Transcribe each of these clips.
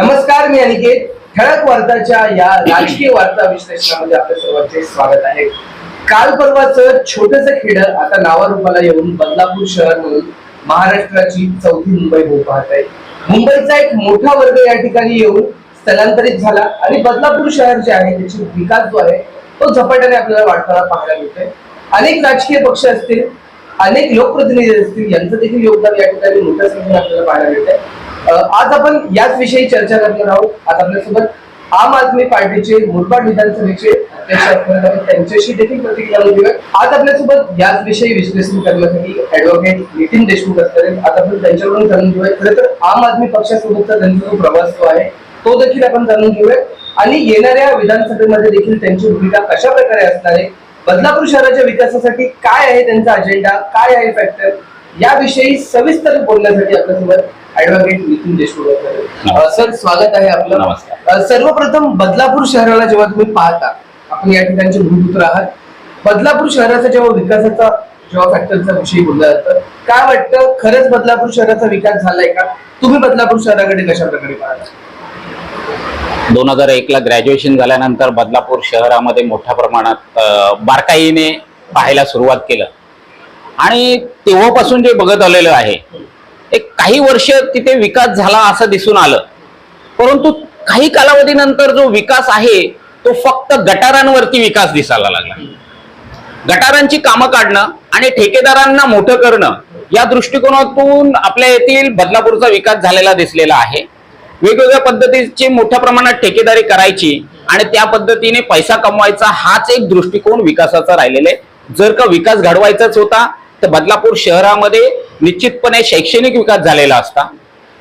नमस्कार मी अनिकेत. ठळक वार्ताच्या या राजकीय वार्ता विश्लेषणामध्ये आपल्या सर्वांचे स्वागत आहे. काल परवाचं छोटस खेड आता नावारूपाला येऊन बदलापूर शहर म्हणून महाराष्ट्राची चौथी मुंबई होऊ पाहत आहे. मुंबईचा एक मोठा वर्ग या ठिकाणी येऊन स्थलांतरित झाला आणि बदलापूर शहर जे आहे त्याची विकास जो आहे तो झपाट्याने आपल्याला वाढताना पाहायला मिळतोय. अनेक राजकीय पक्ष असतील अनेक लोकप्रतिनिधी असतील यांचं देखील योगदान या ठिकाणी मोठ्या संख्येने आपल्याला पाहायला मिळतंय. आज आपण याच विषयी चर्चा करणार आहोत. आज आपल्यासोबत आम आदमी पार्टीचे मुरबाड विधानसभेचे त्यांच्याशी देखील प्रतिक्रिया घेऊया आज आपल्यासोबत याच विषयी विश्लेषण करण्यासाठी ऍडव्होकेट नितीन देशमुख असतात आज आपण त्यांच्याकडून जाणून घेऊया खरं तर आम आदमी पक्षासोबतचा त्यांचा जो प्रवास जो आहे तो देखील आपण जाणून घेऊया आणि येणाऱ्या विधानसभेमध्ये देखील त्यांची भूमिका कशा प्रकारे असणार आहे? बदलापूर शहराच्या विकासासाठी काय आहे त्यांचा अजेंडा काय आहे फॅक्टर याविषयी सविस्तर बोलण्यासाठी आपल्यासोबत ऍडव्होकेट नितीन देशमुख सर स्वागत आहे आपलं. सर्वप्रथम बदलापूर शहराला जेव्हा तुम्ही पाहता आपण या ठिकाणचे भूमिपुत्र आहात. बदलापूर शहराचा जेव्हा विकासाचा जेव्हा फॅक्टरचा विषय बोलला जातं काय वाटतं? खरंच बदलापूर शहराचा विकास झालाय का? तुम्ही बदलापूर शहराकडे कशा प्रकारे पाहता? दोन हजार एकला ग्रॅज्युएशन झाल्यानंतर बदलापूर शहरामध्ये मोठ्या प्रमाणात बारकाईने पाहायला सुरुवात केलं. आणि तेव्हापासून जे बघत आलेलं आहे एक काही वर्ष तिथे विकास झाला असं दिसून आलं. परंतु काही कालावधीनंतर जो विकास आहे तो फक्त गटारांवरती विकास दिसायला लागला. गटारांची कामं काढणं आणि ठेकेदारांना मोठं करणं या दृष्टिकोनातून आपल्या येथील बदलापूरचा विकास झालेला दिसलेला आहे. वेगवेगळ्या पद्धतीची मोठ्या प्रमाणात ठेकेदारी करायची आणि त्या पद्धतीने पैसा कमवायचा हाच एक दृष्टिकोन विकासाचा राहिलेला आहे. जर का विकास घडवायचाच होता तर बदलापूर शहरामध्ये निश्चितपणे शैक्षणिक विकास झालेला असता.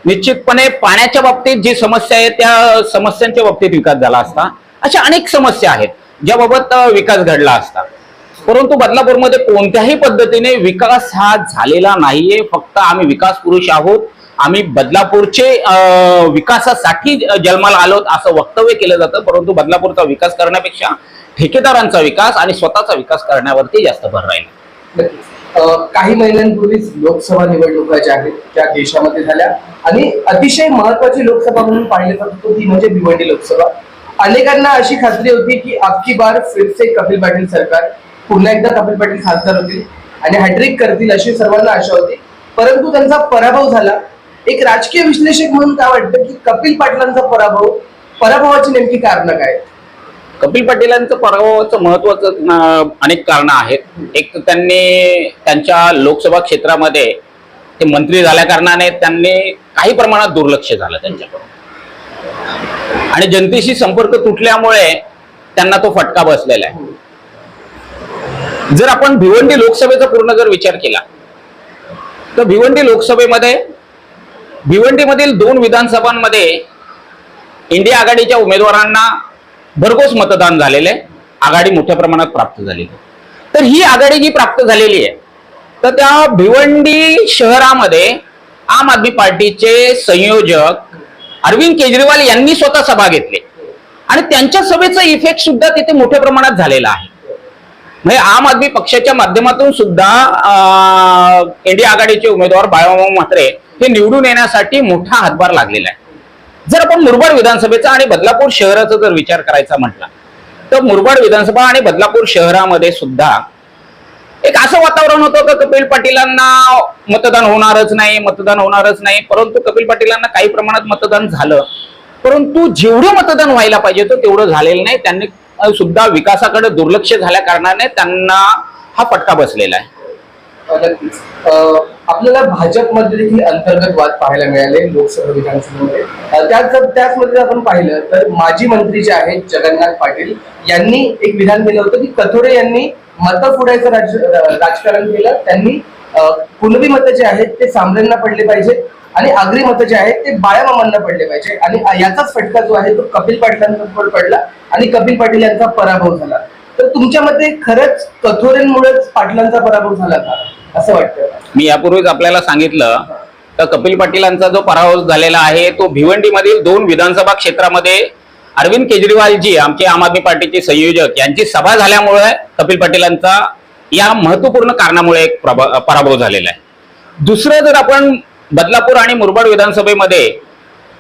निश्चितपणे पाण्याच्या बाबतीत जी समस्या आहे त्या समस्यांच्या बाबतीत विकास झाला असता. अशा अनेक समस्या आहेत ज्याबाबत विकास घडला असता. परंतु बदलापूरमध्ये कोणत्याही पद्धतीने विकास हा झालेला नाहीये. फक्त आम्ही विकास पुरुष आहोत. आम्ही बदलापूरचे विकासासाठी जन्माला आलोत असं वक्तव्य केलं जातं. परंतु बदलापूरचा विकास करण्यापेक्षा ठेकेदारांचा विकास आणि स्वतःचा विकास करण्यावरती जास्त भर राहील. काही महिन्यांपूर्वीच लोकसभा निवडणुका ज्या आहेत त्या देशामध्ये झाल्या. आणि अतिशय महत्वाची लोकसभा म्हणून पाहिलं जात होतं ती म्हणजे भिवंडी लोकसभा. अनेकांना अशी खात्री होती की अख्खी बार फिरसे कपिल पाटील सरकार. पुन्हा एकदा कपिल पाटील खासदार होतील आणि हॅट्रिक करतील अशी सर्वांना आशा होती. परंतु त्यांचा पराभव झाला. एक राजकीय विश्लेषक म्हणून काय वाटतं की कपिल पाटलांचा पराभव पराभवाची नेमकी कारणं काय? कपिल पटेलांचं पराभवाचं महत्वाचं अनेक कारणं आहेत. एक तर त्यांनी त्यांच्या लोकसभा क्षेत्रामध्ये ते मंत्री झाल्या कारणाने त्यांनी काही प्रमाणात दुर्लक्ष झालं त्यांच्याकडून. आणि जनतेशी संपर्क तुटल्यामुळे त्यांना तो फटका बसलेला आहे. जर आपण भिवंडी लोकसभेचा पूर्ण जर विचार केला तर भिवंडी लोकसभेमध्ये भिवंडीमधील दोन विधानसभांमध्ये इंडिया आघाडीच्या उमेदवारांना भरघोस मतदान झालेले आहे. आघाडी मोठ्या प्रमाणात प्राप्त झालेली आहे. तर ही आघाडी जी प्राप्त झालेली आहे तर त्या भिवंडी शहरामध्ये आम आदमी पार्टीचे संयोजक अरविंद केजरीवाल यांनी स्वतः सभा घेतली आणि त्यांच्या सभेचा इफेक्ट सुद्धा तिथे मोठ्या प्रमाणात झालेला आहे म्हणजे आम आदमी पक्षाच्या माध्यमातून सुद्धा एनडीए आघाडीचे उमेदवार बाळाभाऊ म्हात्रे हे निवडून येण्यासाठी मोठा हातभार लागलेला आहे जर आपण मुरबाड विधानसभेचा आणि बदलापूर शहराचा जर विचार करायचा म्हटला तर मुरबाड विधानसभा आणि बदलापूर शहरामध्ये सुद्धा एक असं वातावरण होतं का कपिल पाटीलांना मतदान होणारच नाही मतदान होणारच नाही परंतु कपिल पाटीलांना काही प्रमाणात मतदान झालं. परंतु जेवढं मतदान व्हायला पाहिजे होतं तेवढं झालेलं नाही. त्यांनी सुद्धा विकासाकडे दुर्लक्ष झाल्या कारणाने त्यांना हा फटका बसलेला आहे. नक्कीच. आपल्याला भाजपमध्ये देखील अंतर्गत वाद पाहायला मिळाले लोकसभा विधानसभेमध्ये. त्याच त्याचमध्ये आपण पाहिलं तर माजी मंत्री जे आहेत जगन्नाथ पाटील यांनी एक विधान केलं होतं की कथोरे यांनी मतं फुडायचं राज राजकारण केलं. त्यांनी कुणबी मतं जे आहेत ते सामन्यांना पडले पाहिजे आणि आगरी मतं जे आहेत ते बाळामामांना पडले पाहिजे आणि याचाच फटका जो आहे तो कपिल पाटलांवर पडला आणि कपिल पाटील यांचा पराभव झाला. तर तुमच्या मते खरंच कथोरेंमुळेच पाटलांचा पराभव झाला का? असं वाटतं. मी यापूर्वीच आपल्याला सांगितलं तर कपिल पाटीलांचा जो पराभव झालेला आहे तो भिवंडीमधील दोन विधानसभा क्षेत्रामध्ये अरविंद केजरीवालजी आमचे आम आदमी पार्टीचे संयोजक यांची सभा झाल्यामुळे कपिल पाटीलांचा या महत्त्वपूर्ण कारणामुळे एक पराभव झालेला आहे. दुसरं जर आपण बदलापूर आणि मुरबाड विधानसभेमध्ये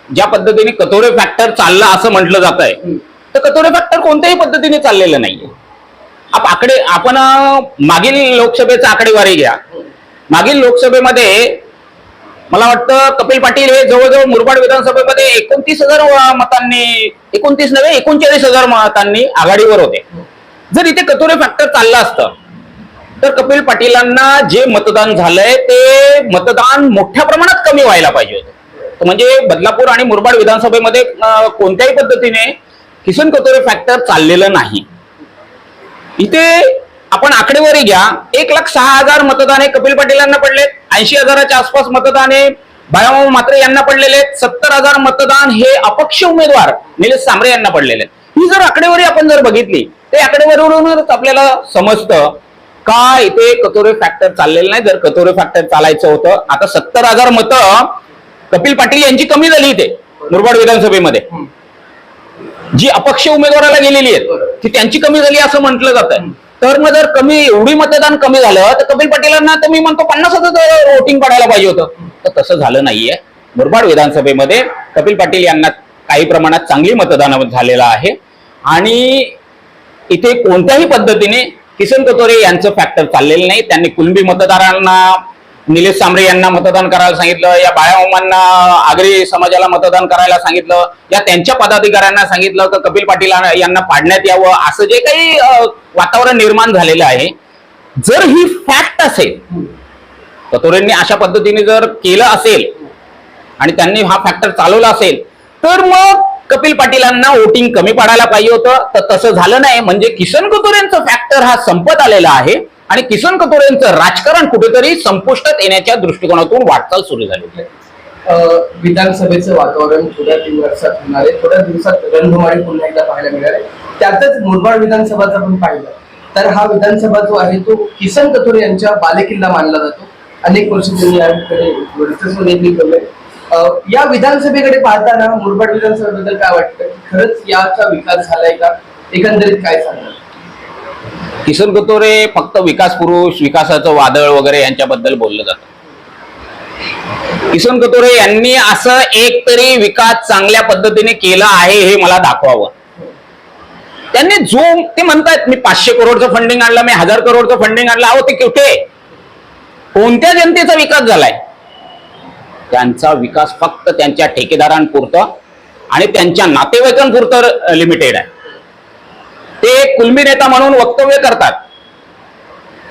ज्या पद्धतीने कतोरे फॅक्टर चालला असं म्हटलं जात आहे तर कतोरे फॅक्टर कोणत्याही पद्धतीने चाललेलं नाहीये. आकडे आपण मागील लोकसभेचा आकडेवारी घ्या. मागील लोकसभेमध्ये मला वाटतं कपिल पाटील हे जवळजवळ मुरबाड विधानसभेमध्ये एकोणतीस हजार मतांनी एकोणतीस नव्हे एकोणचाळीस हजार मतांनी आघाडीवर होते. जर इथे कतोरे फॅक्टर चाललं असतं तर कपिल पाटीलांना जे मतदान झालंय ते मतदान मोठ्या प्रमाणात कमी व्हायला पाहिजे होतं. म्हणजे बदलापूर आणि मुरबाड विधानसभेमध्ये कोणत्याही पद्धतीने किसन कतोरे फॅक्टर चाललेलं नाही. इथे आपण आकडेवारी घ्या. एक लाख सहा हजार मतदान हे कपिल पाटील यांना पडले ऐंशी हजाराच्या आसपास मतदान हे बाळामामा मात्रे यांना पडलेले सत्तर हजार मतदान हे अपक्ष उमेदवार निलेश सांबरे यांना पडलेले ही जर आकडेवारी आपण जर बघितली ते आकडेवारीवरूनच आपल्याला समजतं का इथे कतोरे फॅक्टर चाललेलं नाही. जर कतोरे फॅक्टर चालायचं होतं आता सत्तर हजार मतं कपिल पाटील यांची कमी झाली इथे मुरबाड विधानसभेमध्ये. जी अपक्ष उमेदवाराला गेलेली आहेत. ती त्यांची कमी झाली असं म्हटलं जात आहे तर मग जर कमी एवढी मतदान कमी झालं तर कपिल पाटीलांना तर मी म्हणतो पन्नास हजार वोटिंग पडायला पाहिजे होतं. तर तसं झालं नाहीये. मुरबाड विधानसभेमध्ये कपिल पाटील यांना काही प्रमाणात चांगली मतदान झालेलं आहे. आणि इथे कोणत्याही पद्धतीने किसन कतोरे यांचं फॅक्टर चाललेलं नाही. त्यांनी कुलबी मतदारांना निलेश सांबरे यांना मतदान करायला सांगितलं या बाळाओमांना आगरी समाजाला मतदान करायला सांगितलं या त्यांच्या पदाधिकाऱ्यांना सांगितलं तर कपिल पाटील यांना पाडण्यात यावं. असं जे काही वातावरण निर्माण झालेलं आहे जर ही फॅक्ट असेल कतोरेंनी अशा पद्धतीने जर केलं असेल आणि त्यांनी हा फॅक्टर चालवला असेल तर मग कपिल पाटीलांना वोटिंग कमी पडायला पाहिजे होतं. तर तसं झालं नाही. म्हणजे किशन कतोरेंचं फॅक्टर हा संपत आलेला आहे. आणि किसन कपूर यांचं राजकारण कुठेतरी संपुष्टात येण्याच्या दृष्टिकोनातून वाटचाल सुरू झालेली आहे विधानसभेचं वातावरण थोड्या दिवसात होणार आहे. थोड्या दिवसात रणधुमाळी पुन्हा एकदा पाहायला मिळणार आहे त्यातच मुरबाड विधानसभाचं आपण पाहिलं. तर हा विधानसभा जो आहे तो किसन कथोरे यांच्या बालेकिल्ला मानला जातो. अनेक वर्ष त्यांनी याकडे या विधानसभेकडे पाहताना मुरबाड विधानसभेबद्दल काय वाटतं? खरंच याचा विकास झालाय का? एकंदरीत काय सांगणार किसन कतोरे फक्त विकास पुरुष विकासाचं वादळ वगैरे यांच्याबद्दल बोललं जातं. किसन कतोरे यांनी असं एक तरी विकास चांगल्या पद्धतीने केला आहे हे मला दाखवावं. त्यांनी जो ते म्हणतायत मी पाचशे करोडचं फंडिंग आणलं मी हजार करोडचं फंडिंग आणलं. अहो ते कुठे? कोणत्या जनतेचा विकास झालाय? त्यांचा विकास फक्त त्यांच्या ठेकेदारांपुरतं आणि त्यांच्या नातेवाईकांपुरतं लिमिटेड आहे. ते कुलबी नेता म्हणून वक्तव्य करतात.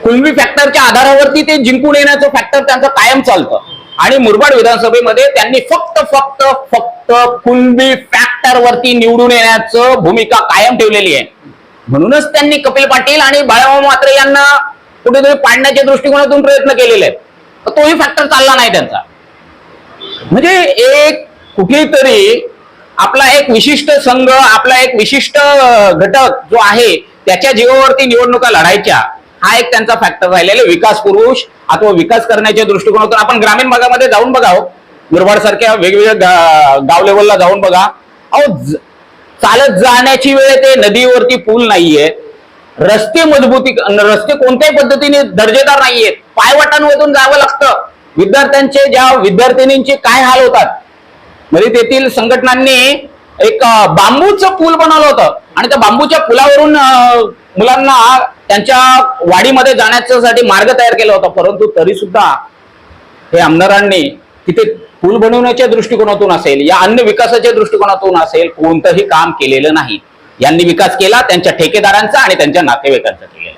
कुलबी फॅक्टरच्या आधारावरती ते जिंकून येण्याचं फॅक्टर त्यांचं कायम चालतं. आणि मुरबाड विधानसभेमध्ये त्यांनी फक्त फक्त फक्त कुलबी फॅक्टरवरती निवडून येण्याचं भूमिका कायम ठेवलेली आहे. म्हणूनच त्यांनी कपिल पाटील आणि बाळामामा मात्रे यांना कुठेतरी पाडण्याच्या दृष्टिकोनातून प्रयत्न केलेले आहेत. तर तोही फॅक्टर चालला नाही त्यांचा. म्हणजे एक कुठेतरी आपला एक विशिष्ट संघ आपला एक विशिष्ट घटक जो आहे त्याच्या जीवावरती निवडणुका लढायच्या हा एक त्यांचा फॅक्टर राहिलेला विकास पुरुष अथवा विकास करण्याच्या दृष्टिकोनातून आपण ग्रामीण भागामध्ये जाऊन बघा हो. मुरबाड सारख्या वेगवेगळ्या गाव लेवलला जाऊन बघा. अहो चालत जाण्याची वेळ ते नदीवरती पूल नाहीये. रस्ते मजबूती रस्ते कोणत्याही पद्धतीने दर्जेदार नाहीयेत. पायवाटांमधून जावं लागतं. विद्यार्थ्यांचे ज्या विद्यार्थिनींचे काय हाल होतात म्हणजे तेथील संघटनांनी एक बांबूचं पूल बनवलं होतं. आणि त्या बांबूच्या पुलावरून मुलांना त्यांच्या वाडीमध्ये जाण्यासाठी मार्ग तयार केला होता. परंतु तरी सुद्धा हे आमदारांनी तिथे पूल बनवण्याच्या दृष्टिकोनातून असेल या अन्य विकासाच्या दृष्टिकोनातून असेल कोणतंही काम केलेलं नाही. यांनी विकास केला त्यांच्या ठेकेदारांचा आणि त्यांच्या नातेवाईकांचा केलेला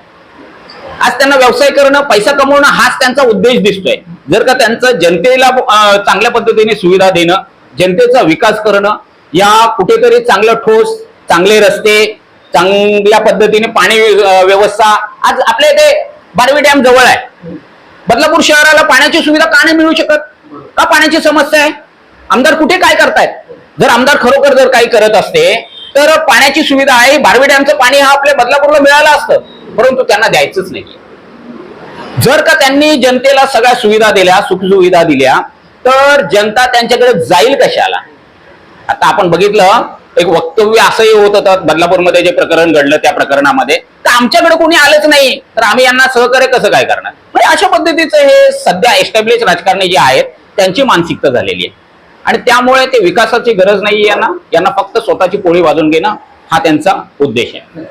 आज त्यांना व्यवसाय करणं पैसा कमवणं हाच त्यांचा उद्देश दिसतोय. जर का त्यांचं जनतेला चांगल्या पद्धतीने सुविधा देणं जनतेचा विकास करणं या कुठेतरी चांगलं ठोस चांगले रस्ते चांगल्या पद्धतीने पाणी व्यवस्था आज आपल्या इथे बारवी डॅम जवळ आहे. बदलापूर शहराला पाण्याची सुविधा का नाही मिळू शकत? का पाण्याची समस्या आहे? आमदार कुठे काय करतायत? जर आमदार खरोखर जर काही करत असते तर पाण्याची सुविधा आहे बारवी डॅमचं पाणी हा आपल्या बदलापूरला मिळालं असतं परंतु त्यांना द्यायचंच नाही जर का त्यांनी जनतेला सगळ्या सुविधा दिल्या सुखसुविधा दिल्या तर जनता त्यांच्याकडे जाईल कशाला? आता आपण बघितलं एक वक्तव्य असंही होत होतं बदलापूरमध्ये जे प्रकरण घडलं त्या प्रकरणामध्ये. तर आमच्याकडे कोणी आलंच नाही. तर आम्ही यांना सहकार्य कसं काय करणार? म्हणजे अशा पद्धतीचं हे सध्या एस्टॅब्लिश राजकारणी जे आहेत त्यांची मानसिकता झालेली आहे. आणि त्यामुळे ते विकासाची गरज नाही यांना. यांना फक्त स्वतःची पोळी वाजून घेणं हा त्यांचा उद्देश आहे.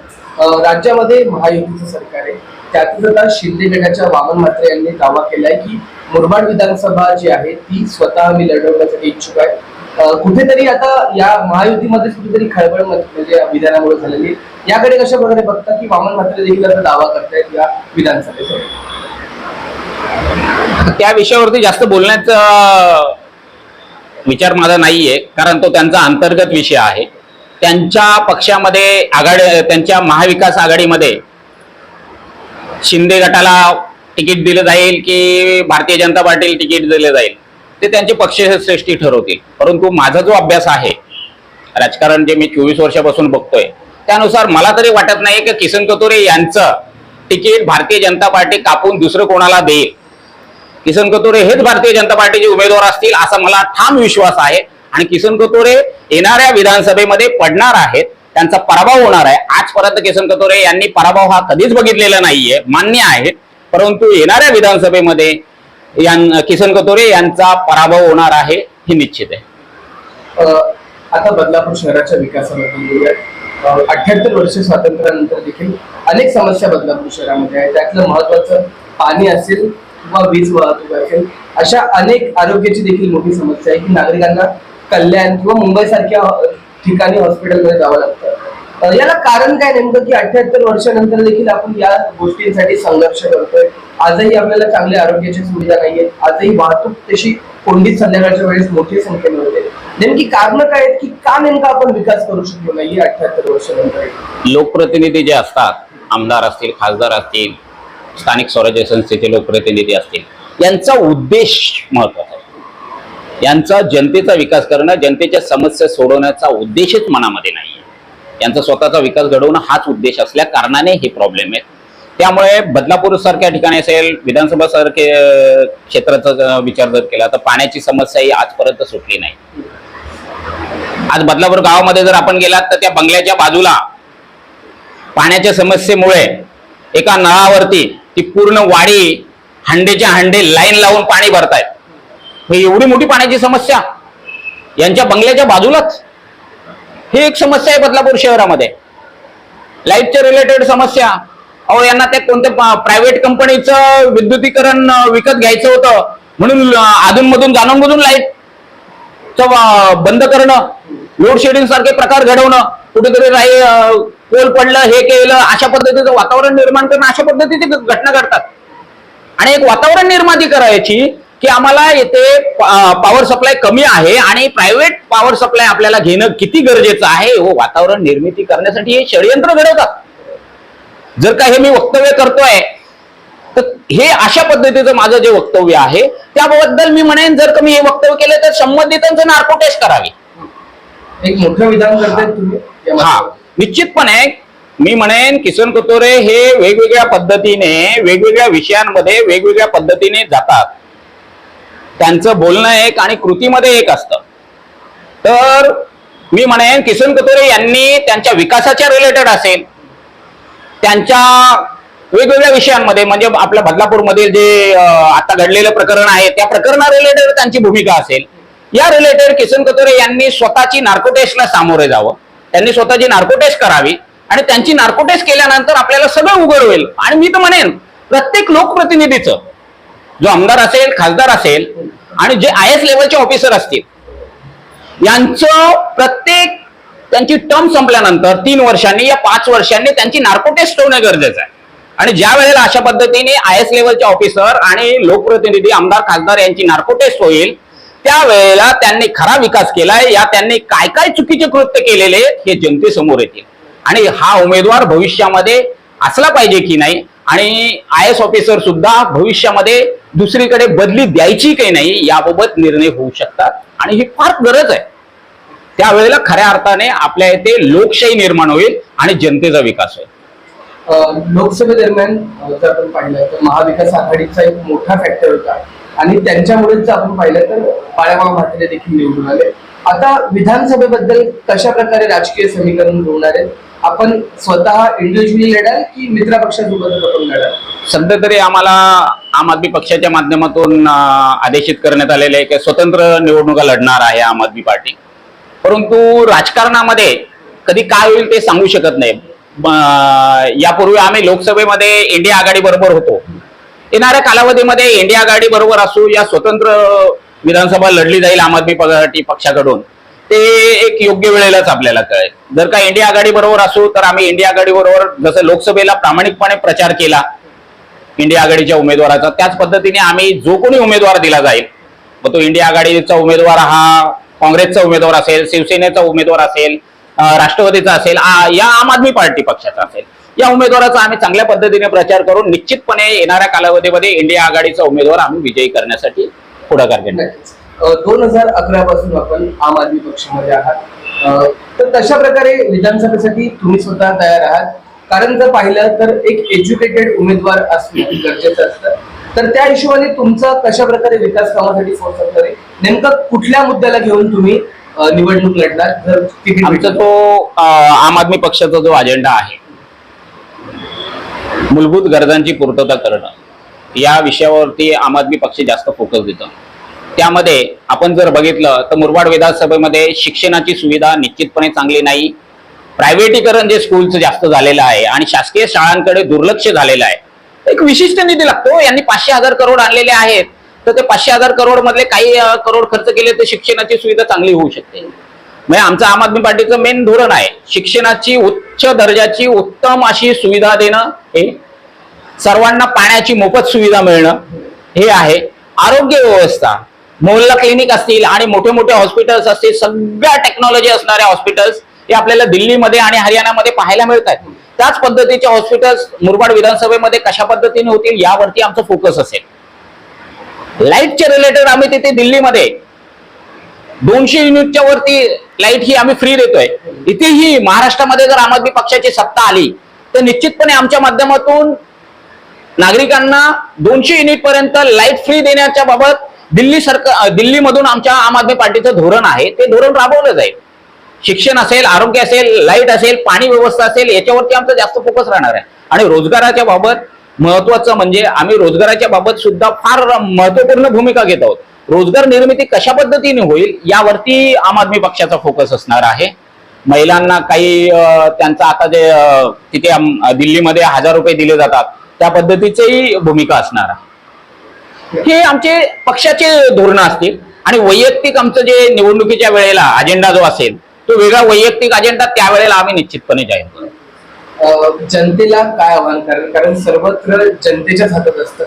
राज्यामध्ये महायुतीचं सरकार आहे. त्यातून आता शिंदे गटाच्या वामन मात्रे यांनी दावा केलाय की मुरबाड विधानसभा जी आहे ती स्वतः मी लढवण्यासाठी इच्छुक आहे. कुठेतरी आता या महायुतीमध्ये कुठेतरी खळबळ म्हणजे विधानामुळे झालेली. याकडे कशा प्रकारे बघता की वामन म्हात्रे देखील आता दावा करतायत या विधानसभेचा? त्या विषयावरती जास्त बोलण्याचा विचार माझा नाहीये कारण तो त्यांचा अंतर्गत विषय आहे. त्यांच्या पक्षामध्ये आघाडी त्यांच्या महाविकास आघाडीमध्ये शिंदे गटाला तिकीट दिलं जाईल की भारतीय जनता पार्टीला तिकीट दिलं जाईल? ते त्यांचे पक्षश्रेष्ठी ठरवतील. परंतु माझा जो अभ्यास आहे राजकारण जे मी चोवीस वर्षापासून बघतोय त्यानुसार मला तरी वाटत नाही की किसन कतोरे यांचं तिकीट भारतीय जनता पार्टी कापून दुसरं कोणाला देईल? किसन कतोरे हेच भारतीय जनता पार्टीचे उमेदवार असतील असा मला ठाम विश्वास आहे. आणि किसन कतोरे येणाऱ्या विधानसभेमध्ये पडणार आहेत त्यांचा पराभव होणार आहे. आजपर्यंत किसन कतोरे यांनी पराभव हा कधीच बघितलेला नाहीये. मान्य आहे. परंतु येणाऱ्या विधानसभेमध्ये यां किसन कतोरे यांचा पराभव होणार आहे हे निश्चित आहे. आता बदलापूर शहराच्या विकासाबद्दल बोलूया अठ्याहत्तर वर्ष स्वातंत्र्यानंतर देखील अनेक समस्या बदलापूर शहरामध्ये आहेत. त्यातलं महत्वाचं पाणी असेल किंवा वीज वाहतूक असेल अशा अनेक आरोग्याची देखील मोठी समस्या आहे की नागरिकांना कल्याण किंवा मुंबईसारख्या ठिकाणी हॉस्पिटलमध्ये जावं लागतं. याला कारण काय नेमकं की अठ्याहत्तर वर्षानंतर देखील आपण या गोष्टींसाठी संघर्ष करतोय. आजही आपल्याला चांगल्या आरोग्याची सुविधा नाहीये. आजही वाहतूक तशी कोंडीत संध्याकाळच्या वेळेस मोठी संख्येने होते. नेमकी कारण काय आहेत की का नेमका आपण विकास करू शकलो नाही अठ्याहत्तर वर्षानंतर? लोकप्रतिनिधी जे असतात आमदार असतील खासदार असतील स्थानिक स्वराज्य संस्थेचे लोकप्रतिनिधी असतील यांचा उद्देश महत्त्वाचा आहे. यांचा जनतेचा विकास करणं जनतेच्या समस्या सोडवण्याचा उद्देशच मनामध्ये नाही यांचा स्वतःचा विकास घडवणं हाच उद्देश असल्या कारणाने हे प्रॉब्लेम आहेत. त्यामुळे बदलापूर सारख्या ठिकाणी असेल विधानसभा सारखे क्षेत्राचा विचार जर केला तर पाण्याची समस्या ही आजपर्यंत सुटली नाही. आज बदलापूर गावामध्ये जर आपण गेलात तर त्या बंगल्याच्या बाजूला पाण्याच्या समस्येमुळे एका नळावरती ती पूर्ण वाडी हंडेच्या हंडे लाईन लावून पाणी भरतायत. हे एवढी मोठी पाण्याची समस्या. यांच्या बंगल्याच्या बाजूलाच. ही एक समस्या आहे बदलापूर शहरामध्ये. लाईटच्या रिलेटेड समस्या. अहो यांना ते कोणत्या प्रायव्हेट कंपनीचं विद्युतीकरण विकत घ्यायचं होतं म्हणून अधूनमधून जाणूनमधून जाणून बुजून लाइट बंद करणं लोड शेडिंग सारखे प्रकार घडवणं कुठेतरी राही कोल पडलं हे केलं अशा पद्धतीचं वातावरण निर्माण करणं अशा पद्धतीची घटना घडतात. आणि एक वातावरण निर्माती करायची की आम्हाला येथे पॉवर सप्लाय कमी आहे आणि प्रायव्हेट पॉवर सप्लाय आपल्याला घेणं किती गरजेचं आहे? हो वातावरण निर्मिती करण्यासाठी हे षडयंत्र घडवतात. जर का हे मी वक्तव्य करतोय तर हे अशा पद्धतीचं माझं जे वक्तव्य आहे त्याबद्दल मी म्हणेन जर का मी हे वक्तव्य केलं तर संबंधितांचं नार्को टेस्ट करावी. एक मोठं विधान हा. निश्चितपणे मी म्हणेन किसन कतोरे हे वेगवेगळ्या पद्धतीने वेगवेगळ्या विषयांमध्ये वेगवेगळ्या पद्धतीने जातात. त्यांचं बोलणं एक आणि कृतीमध्ये एक असतं. तर मी म्हणेन किसन कतोरे यांनी त्यांच्या विकासाच्या रिलेटेड असेल त्यांच्या वेगवेगळ्या विषयांमध्ये म्हणजे आपल्या बदलापूरमधील जे आता घडलेलं प्रकरण आहे त्या प्रकरणा रिलेटेड त्यांची भूमिका असेल. या रिलेटेड किसन कतोरे यांनी स्वतःची नार्कोटेस्टला सामोरे जावं. त्यांनी स्वतःची नार्कोटेस्ट करावी आणि त्यांची नार्कोटेस्ट केल्यानंतर आपल्याला सगळं उघड होईल. आणि मी तर म्हणेन प्रत्येक लोकप्रतिनिधीचं जो आमदार असेल खासदार असेल आणि जे आय एस लेवलचे ऑफिसर असतील यांचं प्रत्येक त्यांची टर्म संपल्यानंतर तीन वर्षांनी या पाच वर्षांनी त्यांची नार्को टेस्ट होणं गरजेचं आहे. आणि ज्या वेळेला अशा पद्धतीने आय एस लेवलचे ऑफिसर आणि लोकप्रतिनिधी आमदार खासदार यांची नार्को टेस्ट होईल त्यावेळेला त्यांनी खरा विकास केलाय या त्यांनी काय काय चुकीचे कृत्य केलेले हे जनतेसमोर येतील. आणि हा उमेदवार भविष्यामध्ये असला पाहिजे की नाही आणि आय एस ऑफिसर सुद्धा भविष्यामध्ये दुसरीकडे बदली द्यायची काही नाही याबाबत निर्णय होऊ शकतात. आणि ही फार गरज आहे. त्यावेळेला खऱ्या अर्थाने आपल्या इथे लोकशाही निर्माण होईल आणि जनतेचा विकास होईल. लोकसभेदरम्यान जर आपण पाहिलं तर महाविकास आघाडीचा एक मोठा फॅक्टर होता. आणि त्यांच्यामुळेच जर आपण पाहिलं तर बाळामामा म्हात्रे देखील निवडून आले. आता विधानसभेबद्दल कशा प्रकारे राजकीय समीकरण जुळणार आहे आपण स्वतः इंडिव्हिज्युअली लढाल की मित्र पक्षासोबत आपण लढाल? सध्या तरी आम्हाला आम आदमी पक्षाच्या माध्यमातून आदेशित करण्यात आलेले आहे की स्वतंत्र निवडणुका लढणार आहे आम आदमी पार्टी. परंतु राजकारणामध्ये कधी काय होईल ते सांगू शकत नाही. यापूर्वी आम्ही लोकसभेमध्ये इंडिया आघाडी बरोबर होतो. येणाऱ्या कालावधीमध्ये इंडिया आघाडी बरोबर असू या स्वतंत्र विधानसभा लढली जाईल आम आदमी पार्टी पक्षाकडून. ते एक योग्य वेळेलाच आपल्याला कळेल. जर का इंडिया आघाडी बरोबर असू तर आम्ही इंडिया आघाडी बरोबर जसं लोकसभेला प्रामाणिकपणे प्रचार केला इंडिया आघाडीच्या उमेदवाराचा त्याच पद्धतीने आम्ही जो कोणी उमेदवार दिला जाईल मग तो इंडिया आघाडीचा उमेदवार हा काँग्रेसचा उमेदवार असेल शिवसेनेचा उमेदवार असेल राष्ट्रवादीचा असेल या आम आदमी पार्टी पक्षाचा असेल या उमेदवाराचा आम्ही चांगल्या पद्धतीने प्रचार करून निश्चितपणे येणाऱ्या कालावधीमध्ये इंडिया आघाडीचा उमेदवार आम्ही विजयी करण्यासाठी पुढाकार घेणार. दोन हजार अकरा पासून आपण आम आदमी पक्षामध्ये आहात. तर तशा प्रकारे विधानसभेसाठी तुम्ही स्वतः तयार आहात. कारण जर पाहिलं तर एक एज्युकेटेड उमेदवार असणं गरजेचं असतं. तर त्या हिशोबाने तुमचा कशा प्रकारे विकास कामासाठी फोर्स असणार आहे नेमकं कुठल्या मुद्द्याला घेऊन तुम्ही निवडणूक लढणार? जर तिकीट आमचा? तो आम आदमी पक्षाचा जो अजेंडा आहे मूलभूत गरजांची पूर्तता करणं. या विषयावरती आम आदमी पक्ष जास्त फोकस देतो. त्यामध्ये आपण जर बघितलं तर मुरबाड विधानसभेमध्ये शिक्षणाची सुविधा निश्चितपणे चांगली नाही. प्रायव्हेटीकरण जे स्कूलचं जास्त झालेलं आहे आणि शासकीय शाळांकडे दुर्लक्ष झालेलं आहे. एक विशिष्ट निधी लागतो. यांनी पाचशे हजार करोड आणलेले आहेत. तर ते पाचशे हजार करोड मधले काही करोड खर्च केले तर शिक्षणाची सुविधा चांगली होऊ शकते. म्हणजे आमचं आम आदमी पार्टीचं मेन धोरण आहे शिक्षणाची उच्च दर्जाची उत्तम अशी सुविधा देणं हे सर्वांना पाण्याची मोफत सुविधा मिळणं हे आहे. आरोग्य व्यवस्था. मोहल्ला क्लिनिक असतील आणि मोठे मोठे हॉस्पिटल्स असतील सगळ्या टेक्नॉलॉजी असणाऱ्या हॉस्पिटल्स हे आपल्याला दिल्लीमध्ये आणि हरियाणामध्ये पाहायला मिळतात त्याच पद्धतीचे हॉस्पिटल्स मुरबाड विधानसभेमध्ये कशा पद्धतीने होतील यावरती आमचं फोकस असेल. लाईटच्या रिलेटेड आम्ही तिथे दिल्लीमध्ये. दोनशे युनिटच्या वरती लाइट ही आम्ही फ्री देतोय. इथेही महाराष्ट्रामध्ये जर आम आदमी पक्षाची सत्ता आली तर निश्चितपणे आमच्या माध्यमातून नागरिकांना दोनशे युनिट पर्यंत लाइट फ्री देण्याच्या बाबत दिल्ली सरकार दिल्लीमधून आमच्या आम आदमी पार्टीचं धोरण आहे. ते धोरण राबवलं जाईल. शिक्षण असेल आरोग्य असेल लाइट असेल पाणी व्यवस्था असेल याच्यावरती आमचा जास्त फोकस राहणार आहे. आणि रोजगाराच्या बाबत महत्वाचं म्हणजे आम्ही रोजगाराच्या बाबत सुद्धा फार महत्त्वपूर्ण भूमिका घेत आहोत. रोजगार निर्मिती कशा पद्धतीने होईल यावरती आम आदमी पक्षाचा फोकस असणार आहे. महिलांना काही त्यांचा आता जे तिथे दिल्लीमध्ये हजार रुपये दिले जातात. त्या पद्धतीचीही भूमिका असणार हे आमचे पक्षाचे धोरणं असतील आणि वैयक्तिक आमचं जे निवडणुकीच्या वेळेला अजेंडा जो असेल तो वेगळा वैयक्तिक अजेंडा त्यावेळेला आम्ही निश्चितपणे जाहीर करू. जनतेला काय आव्हान? कारण कारण सर्वत्र जनतेच्याच हातात असतं.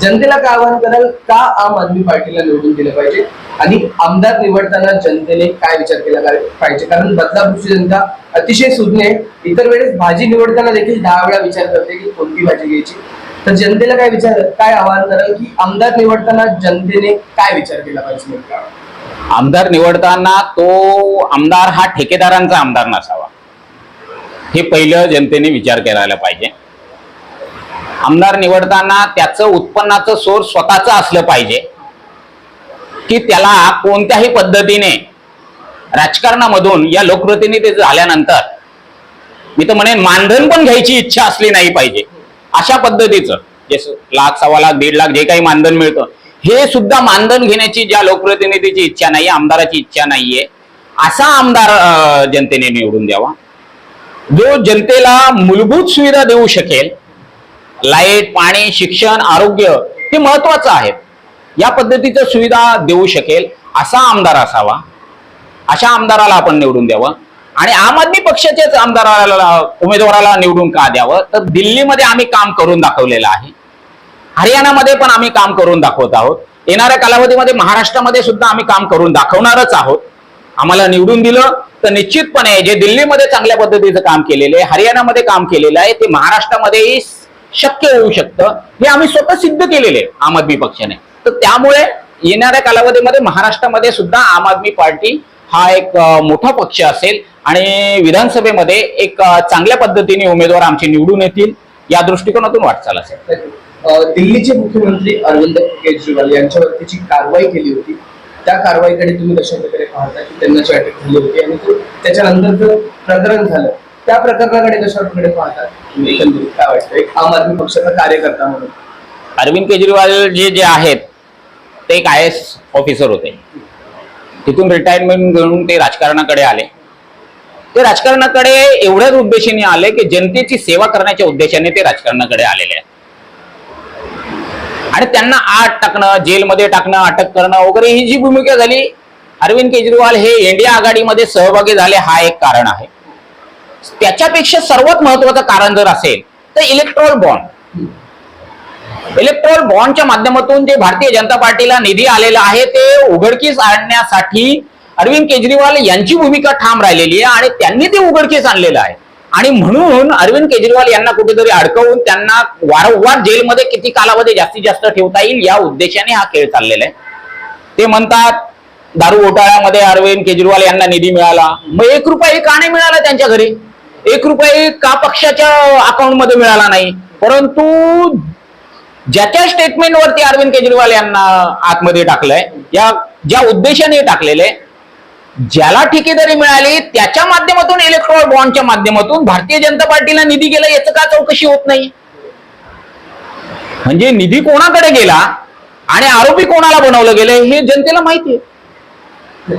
जनतेला काय आवाहन कराल? का आम आदमी पार्टीला निवडून दिलं पाहिजे? आणि आमदार निवडताना जनतेने काय विचार केला पाहिजे? कारण बदलापूरची जनता अतिशय सुज्ञ आहे. इतर वेळेस भाजी निवडताना देखील दहा वेळा विचार करते की कोणती भाजी घ्यायची. तर जनतेला काय विचार काय आवाहन कराल की आमदार निवडताना जनतेने काय विचार केला पाहिजे नेमका? आमदार निवडताना तो आमदार हा ठेकेदारांचा आमदार नसावा. हे पहिलं जनतेने विचार करायला पाहिजे. आमदार निवडताना त्याचं उत्पन्नाचं सोर्स स्वतःचं असलं पाहिजे. की त्याला कोणत्याही पद्धतीने राजकारणामधून या लोकप्रतिनिधी झाल्यानंतर मी तर म्हणेन मानधन पण घ्यायची इच्छा असली नाही पाहिजे. अशा पद्धतीचं जसं लाख सव्वा लाख दीड लाख जे काही मानधन मिळतं हे सुद्धा मानधन घेण्याची ज्या लोकप्रतिनिधीची इच्छा नाही आमदाराची इच्छा नाहीये असा आमदार जनतेने निवडून द्यावा. जो जनतेला मूलभूत सुविधा देऊ शकेल लाइट पाणी शिक्षण आरोग्य हे महत्वाचं आहे. या पद्धतीचं सुविधा देऊ शकेल असा आमदार असावा अशा आमदाराला आपण निवडून द्यावं. आणि आम आदमी पक्षाच्याच आमदाराला उमेदवाराला निवडून का द्यावं? तर दिल्लीमध्ये आम्ही काम करून दाखवलेलं आहे. हरियाणामध्ये पण आम्ही काम करून दाखवत आहोत. येणाऱ्या कालावधीमध्ये महाराष्ट्रामध्ये सुद्धा आम्ही काम करून दाखवणारच आहोत. आम्हाला निवडून दिलं तर निश्चितपणे जे दिल्लीमध्ये चांगल्या पद्धतीचं काम केलेलं आहे हरियाणामध्ये काम केलेलं आहे ते महाराष्ट्रामध्येही शक्य होऊ शकतं. हे आम्ही स्वतः सिद्ध केलेले आहे आम आदमी पक्षाने. तर त्यामुळे येणाऱ्या कालावधीमध्ये महाराष्ट्रामध्ये सुद्धा आम आदमी पार्टी हा एक मोठा पक्ष असेल आणि विधानसभेमध्ये एक चांगल्या पद्धतीने उमेदवार आमचे निवडून येतील या दृष्टिकोनातून वाटचाल असेल. दिल्लीचे मुख्यमंत्री अरविंद केजरीवाल यांच्यावरती जी कारवाई केली होती. त्या कारवाईकडे तुम्ही कशा प्रकारे पाहता की त्यांना अटक झाली होती आणि त्याच्यानंतर जो प्रकरण झालं. त्या प्रकरणाकडे कशा प्रकारे पाहतात? तुम्ही एकंदरीत काय वाटतं एक आम आदमी पक्षाचा कार्यकर्ता म्हणून. अरविंद केजरीवाल जे जे आहेत ते एक आय एस ऑफिसर होते. तिथून रिटायरमेंट घेऊन ते राजकारणाकडे आले. ते राजकारणाकडे एवढ्याच उद्देशाने आले की जनतेची सेवा करण्याच्या उद्देशाने ते राजकारणाकडे आलेले आहेत. आणि त्यांना आत टाकणं जेलमध्ये टाकणं अटक करणं वगैरे ही जी भूमिका झाली अरविंद केजरीवाल हे इंडिया आघाडीमध्ये सहभागी झाले हा एक कारण आहे. त्याच्यापेक्षा सर्वात महत्वाचं कारण जर असेल तर इलेक्ट्रॉल बॉन्ड इलेक्ट्रॉल बॉन्डच्या माध्यमातून जे भारतीय जनता पार्टीला निधी आलेला आहे ते उघडकीस आणण्यासाठी अरविंद केजरीवाल यांची भूमिका ठाम राहिलेली आहे आणि त्यांनी ते उघडकीस आणलेलं आहे. आणि म्हणून अरविंद केजरीवाल यांना कुठेतरी अडकवून त्यांना वारंवार जेलमध्ये किती कालावधी जास्तीत जास्त ठेवता येईल या उद्देशाने हा खेळ चाललेला आहे. ते म्हणतात दारू घोटाळ्यामध्ये अरविंद केजरीवाल यांना निधी मिळाला. मग एक रुपया का नाही मिळाला त्यांच्या घरी. एक रुपये का पक्षाच्या अकाउंटमध्ये मिळाला नाही? परंतु ज्याच्या स्टेटमेंट वरती अरविंद केजरीवाल यांना आतमध्ये टाकलंय या ज्या उद्देशाने टाकलेले ज्याला ठेकेदारी मिळाली त्याच्या माध्यमातून इलेक्ट्रॉल बॉन्डच्या माध्यमातून भारतीय जनता पार्टीला निधी गेला याचं का चौकशी होत नाही? म्हणजे निधी कोणाकडे गेला आणि आरोपी कोणाला बनवलं गेलं हे जनतेला माहिती आहे.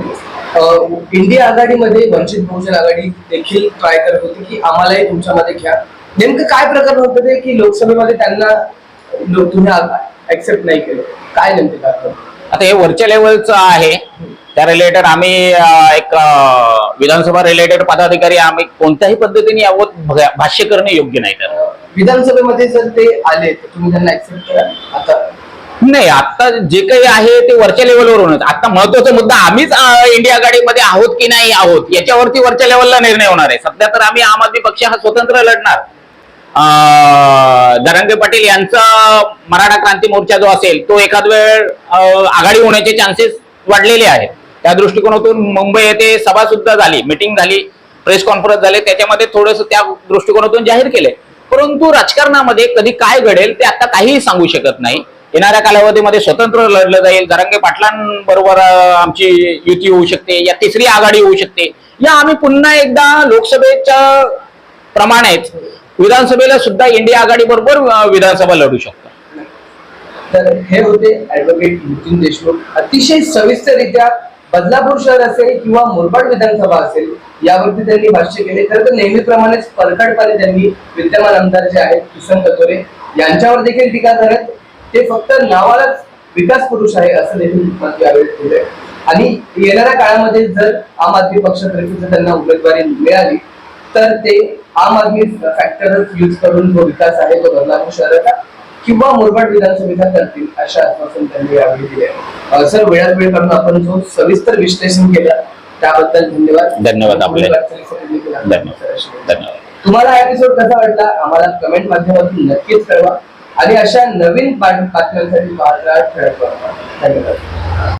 इंडिया आघाडीमध्ये वंचित बहुजन आघाडी देखील ट्राय करत होती की आम्हालाही तुमच्यामध्ये घ्या. नेमकं काय प्रकरण होतं ते की लोकसभेमध्ये त्यांना तुम्ही ऍक्सेप्ट नाही केलं. काय नेमके कारण आता हे वरच्या लेवलचं आहे. त्या रिलेटेड आम्ही एक विधानसभा रिलेटेड पदाधिकारी आम्ही कोणत्याही पद्धतीने यावर भा- भाष्य करणे योग्य नाही तर. विधानसभेमध्ये जर ते आले तर तुम्ही त्यांना ऍक्सेप्ट करा. आता नाही आता जे काही आहे ते वरच्या लेवलवरूनच आता महत्त्वाचा मुद्दा आम्हीच इंडिया आघाडीमध्ये आहोत की नाही आहोत याच्यावरती वरच्या लेवलला निर्णय होणार आहे. सध्या तर आम्ही आम आदमी पक्ष हा स्वतंत्र लढणार. धनंजय पाटील यांचा मराठा क्रांती मोर्चा जो असेल तो एखाद वेळ आघाडी होण्याचे चान्सेस वाढलेले आहेत. त्या दृष्टिकोनातून मुंबई येथे सभा सुद्धा झाली मिटिंग झाली प्रेस कॉन्फरन्स झाले त्याच्यामध्ये थोडस त्या दृष्टिकोनातून जाहीर केले परंतु राजकारणामध्ये कधी काय घडेल ते आता काहीही सांगू शकत नाही. येणाऱ्या कालावधीमध्ये स्वतंत्र लढलं जाईल. जरांगे पाटलांबरोबर आमची युती होऊ शकते. या तिसरी आघाडी होऊ शकते. या आम्ही पुन्हा एकदा लोकसभेच्या प्रमाणेच विधानसभेला सुद्धा इंडिया आघाडी बरोबर विधानसभा लढू शकतो. तर हे होते ऍडव्होकेट नितीन देशमुख. अतिशय सविस्तररित्या बदलापूर शहर असेल किंवा मुरबाड विधानसभा असेल यावरती त्यांनी भाष्य केले. तर नेहमीप्रमाणेच परखडपणे त्यांनी विद्यमान आमदार जे आहेत किसन कतोरे यांच्यावर देखील टीका करत ते फक्त नावालाच विकास पुरुष आहे असं देखील यावेळी केलंय आणि येणाऱ्या काळामध्ये जर आम आदमी पक्षातर्फे जर त्यांना उमेदवारी मिळाली तर ते आम आदमी फॅक्टरच यूज करून जो विकास आहे तो बदलापूर शहराचा किंवा मुरबाड विधानसभेचा करतील अशा आश्वासन त्यांनी यावेळी दिले. सर वेळात वेळ काढून आपण जो सविस्तर विश्लेषण केलं त्याबद्दल धन्यवाद. धन्यवाद आपले. धन्यवाद. तुम्हाला हा एपिसोड कसा वाटला? आम्हाला कमेंट माध्यमातून नक्कीच कळवा. आणि अशा नवीन बातम्यांसाठी पाहत राहा ठळक धन्यवाद.